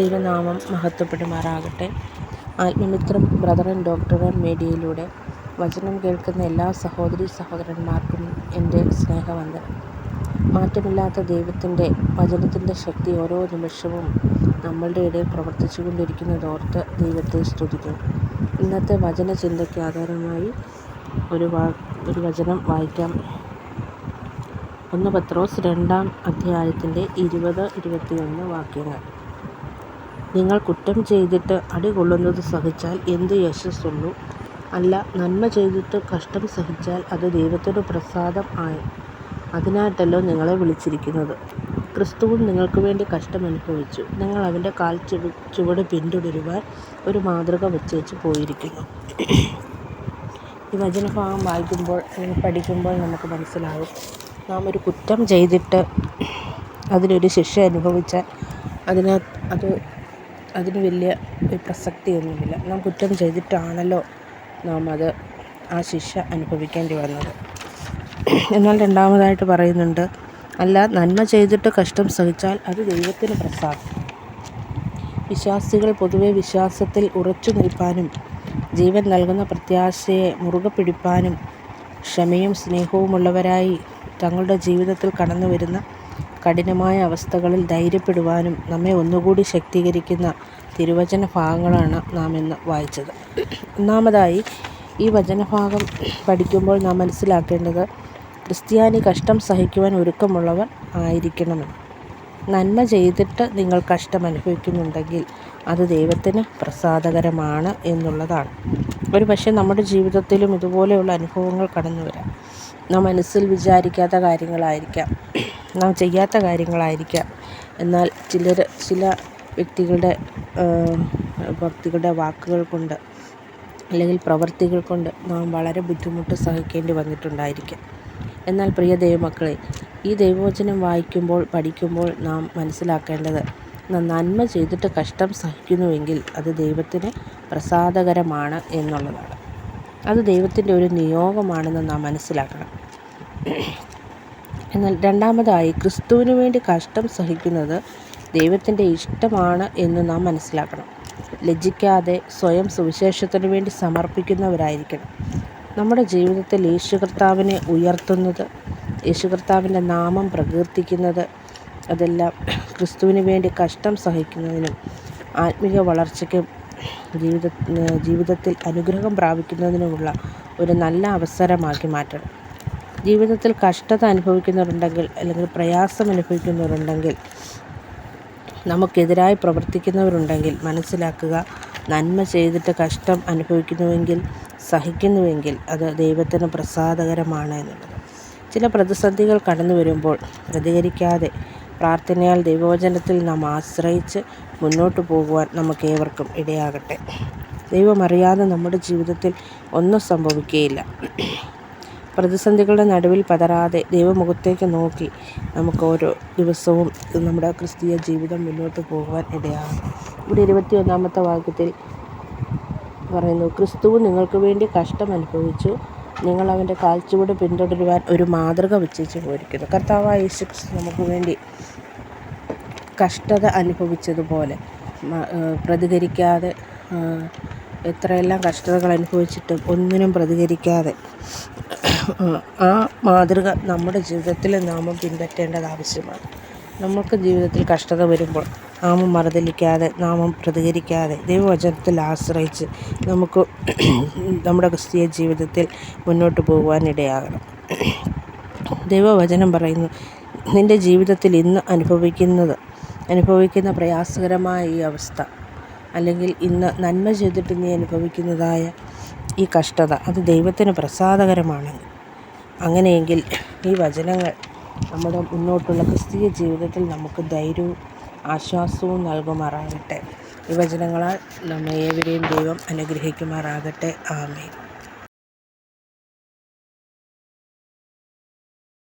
നാമം മഹത്വപ്പെടുമാറാകട്ടെ. ആത്മമിത്രം ബ്രദർ ആൻഡ് ഡോക്ടർ മീഡിയയിലൂടെ വചനം കേൾക്കുന്ന എല്ലാ സഹോദരി സഹോദരന്മാർക്കും എന്റെ സ്നേഹവന്ദനം. മാറ്റമില്ലാത്ത ദൈവത്തിന്റെ വചനത്തിന്റെ ശക്തി ഓരോ നിമിഷവും നമ്മളുടെ ഇടയിൽ പ്രവർത്തിച്ചു കൊണ്ടിരിക്കുന്നതോർത്ത് ദൈവത്തെ സ്തുതിക്കുന്നു ഇന്നത്തെ വചന ചിന്തയ്ക്ക് ആധാരമായി ഒരു വാ ഒരു വചനം വായിക്കാം. ഒന്ന് പത്രോസ് രണ്ടാം അധ്യായത്തിന്റെ ഇരുപത് ഇരുപത്തിയൊന്ന് വാക്യങ്ങൾ. നിങ്ങൾ കുറ്റം ചെയ്തിട്ട് അടികൊള്ളുന്നത് സഹിച്ചാൽ എന്ത് യശസ്സുള്ളൂ? അല്ല നന്മ ചെയ്തിട്ട് കഷ്ടം സഹിച്ചാൽ അത് ദൈവത്തിന്റെ പ്രസാദം ആയി. അതിനായിട്ടല്ലോ നിങ്ങളെ വിളിച്ചിരിക്കുന്നത്. ക്രിസ്തുവും നിങ്ങൾക്ക് വേണ്ടി കഷ്ടമനുഭവിച്ചു നിങ്ങൾ ചുവ ചുവട് പിന്തുടരുവാൻ ഒരു മാതൃക വെച്ചേച്ച് പോയിരിക്കുന്നു. ഈ വചനഭാഗം വായിക്കുമ്പോൾ അല്ലെങ്കിൽ പഠിക്കുമ്പോൾ നമുക്ക് മനസ്സിലാകും. നാം ഒരു കുറ്റം ചെയ്തിട്ട് അതിനൊരു ശിക്ഷ അനുഭവിച്ചാൽ അതിന് അത് അതിന് വലിയ പ്രസക്തിയൊന്നുമില്ല. നാം കുറ്റം ചെയ്തിട്ടാണല്ലോ നാം അത് ആ ശിക്ഷ അനുഭവിക്കേണ്ടി വന്നത്. എന്നാൽ രണ്ടാമതായിട്ട് പറയുന്നുണ്ട് അല്ല നന്മ ചെയ്തിട്ട് കഷ്ടം സഹിച്ചാൽ അത് ദൈവത്തിന് പ്രസാദം. വിശ്വാസികൾ പൊതുവെ വിശ്വാസത്തിൽ ഉറച്ചു നിൽപ്പാനും ജീവൻ നൽകുന്ന പ്രത്യാശയെ മുറുകെ പിടിപ്പാനും ക്ഷമയും സ്നേഹവുമുള്ളവരായി തങ്ങളുടെ ജീവിതത്തിൽ കടന്നു വരുന്ന കഠിനമായ അവസ്ഥകളിൽ ധൈര്യപ്പെടുവാനും നമ്മെ ഒന്നുകൂടി ശക്തീകരിക്കുന്ന തിരുവചന ഭാഗങ്ങളാണ് നാം ഇന്ന് വായിച്ചത്. ഒന്നാമതായി ഈ വചനഭാഗം പഠിക്കുമ്പോൾ നാം മനസ്സിലാക്കേണ്ടത് ക്രിസ്ത്യാനി കഷ്ടം സഹിക്കുവാൻ ഒരുക്കമുള്ളവർ ആയിരിക്കണമെന്ന്. നന്മ ചെയ്തിട്ട് നിങ്ങൾ കഷ്ടം അനുഭവിക്കുന്നുണ്ടെങ്കിൽ അത് ദൈവത്തിന് പ്രസാദകരമാണ് എന്നുള്ളതാണ്. ഒരു പക്ഷേ നമ്മുടെ ജീവിതത്തിലും ഇതുപോലെയുള്ള അനുഭവങ്ങൾ കടന്നു വരാം നാം മനസ്സിൽ വിചാരിക്കാത്ത കാര്യങ്ങളായിരിക്കാം. നാം ചെയ്യാത്ത കാര്യങ്ങളായിരിക്കാം. എന്നാൽ ചിലർ ചില വ്യക്തികളുടെ വ്യക്തികളുടെ വാക്കുകൾ കൊണ്ട് അല്ലെങ്കിൽ പ്രവർത്തികൾ കൊണ്ട് നാം വളരെ ബുദ്ധിമുട്ട് സഹിക്കേണ്ടി വന്നിട്ടുണ്ടായിരിക്കാം. എന്നാൽ പ്രിയ ദൈവമക്കളെ ഈ ദൈവവചനം വായിക്കുമ്പോൾ പഠിക്കുമ്പോൾ നാം മനസ്സിലാക്കേണ്ടത് നന്മ ചെയ്തിട്ട് കഷ്ടം സഹിക്കുന്നുവെങ്കിൽ അത് ദൈവത്തിന് പ്രസാദകരമാണ് എന്നുള്ളതാണ്. അത് ദൈവത്തിന്റെ ഒരു നിയോഗമാണെന്ന് നാം മനസ്സിലാക്കണം. എന്നാൽ രണ്ടാമതായി ക്രിസ്തുവിന് വേണ്ടി കഷ്ടം സഹിക്കുന്നത് ദൈവത്തിന്റെ ഇഷ്ടമാണ് എന്ന് നാം മനസ്സിലാക്കണം. ലജ്ജിക്കാതെ സ്വയം സുവിശേഷത്തിന് വേണ്ടി സമർപ്പിക്കുന്നവരായിരിക്കണം. നമ്മുടെ ജീവിതത്തിൽ യേശു കർത്താവിനെ ഉയർത്തുന്നത് യേശു കർത്താവിന്റെ നാമം പ്രകീർത്തിക്കുന്നത് അതെല്ലാം ക്രിസ്തുവിന് വേണ്ടി കഷ്ടം സഹിക്കുന്നതിനും ആത്മീയ വളർച്ചയ്ക്കും ജീവിത ജീവിതത്തിൽ അനുഗ്രഹം പ്രാപിക്കുന്നതിനുമുള്ള ഒരു നല്ല അവസരമാക്കി മാറ്റണം. ജീവിതത്തിൽ കഷ്ടത അനുഭവിക്കുന്നവരുണ്ടെങ്കിൽ അല്ലെങ്കിൽ പ്രയാസം അനുഭവിക്കുന്നവരുണ്ടെങ്കിൽ നമുക്കെതിരായി പ്രവർത്തിക്കുന്നവരുണ്ടെങ്കിൽ മനസ്സിലാക്കുക നന്മ ചെയ്തിട്ട് കഷ്ടം അനുഭവിക്കുന്നുവെങ്കിൽ സഹിക്കുന്നുവെങ്കിൽ അത് ദൈവത്തിന് പ്രസാദകരമാണ് എന്നുള്ളത്. ചില പ്രതിസന്ധികൾ കടന്നു വരുമ്പോൾ പ്രതികരിക്കാതെ പ്രാർത്ഥനയാൽ ദൈവവചനത്തിൽ നാം ആശ്രയിച്ച് മുന്നോട്ട് പോകുവാൻ നമുക്ക് ഏവർക്കും ഇടയാകട്ടെ ദൈവമറിയാതെ നമ്മുടെ ജീവിതത്തിൽ ഒന്നും സംഭവിക്കുകയില്ല പ്രതിസന്ധികളുടെ നടുവിൽ പതറാതെ ദൈവമുഖത്തേക്ക് നോക്കി നമുക്ക് ഓരോ ദിവസവും നമ്മുടെ ക്രിസ്തീയ ജീവിതം മുന്നോട്ട് പോകുവാൻ ഇടയാകും. ഇവിടെ ഇരുപത്തി ഒന്നാമത്തെ വാക്യത്തിൽ പറയുന്നു ക്രിസ്തു നിങ്ങൾക്ക് വേണ്ടി കഷ്ടം അനുഭവിച്ചു. നിങ്ങൾ അവന്റെ കാൽച്ചുവട് പിന്തുടരുവാൻ ഒരു മാതൃക വെച്ചേച്ച് പോയിരിക്കുന്നു. കർത്താവായ യേശു ക്രിസ്തു നമുക്ക് വേണ്ടി കഷ്ടത അനുഭവിച്ചതുപോലെ പ്രതികരിക്കാതെ എത്രയെല്ലാം കഷ്ടതകൾ അനുഭവിച്ചിട്ടും ഒന്നിനും പ്രതികരിക്കാതെ ആ മാതൃക നമ്മുടെ ജീവിതത്തിൽ നാമം പിൻപറ്റേണ്ടത് ആവശ്യമാണ്. നമുക്ക് ജീവിതത്തിൽ കഷ്ടത വരുമ്പോൾ നാമം മറുതലിക്കാതെ നാമം പ്രതികരിക്കാതെ ദൈവവചനത്തിൽ ആശ്രയിച്ച് നമുക്ക് നമ്മുടെ ക്രിസ്തീയ ജീവിതത്തിൽ മുന്നോട്ട് പോകുവാനിടയാകണം. ദൈവവചനം പറയുന്നു നിന്റെ ജീവിതത്തിൽ ഇന്ന് അനുഭവിക്കുന്നത് അനുഭവിക്കുന്ന പ്രയാസകരമായ ഈ അവസ്ഥ അല്ലെങ്കിൽ ഇന്ന് നന്മ ചെയ്തിട്ട് നീ അനുഭവിക്കുന്നതായ ഈ കഷ്ടത അത് ദൈവത്തിന് പ്രസാദകരമാണെങ്കിൽ അങ്ങനെയെങ്കിൽ ഈ വചനങ്ങൾ നമ്മുടെ മുന്നോട്ടുള്ള ക്രിസ്തീയ ജീവിതത്തിൽ നമുക്ക് ധൈര്യവും ആശ്വാസവും നൽകുമാറാകട്ടെ. ഈ വചനങ്ങളാൽ നമ്മെ ഏവരെയും ദൈവം അനുഗ്രഹിക്കുമാറാകട്ടെ. ആമേൻ.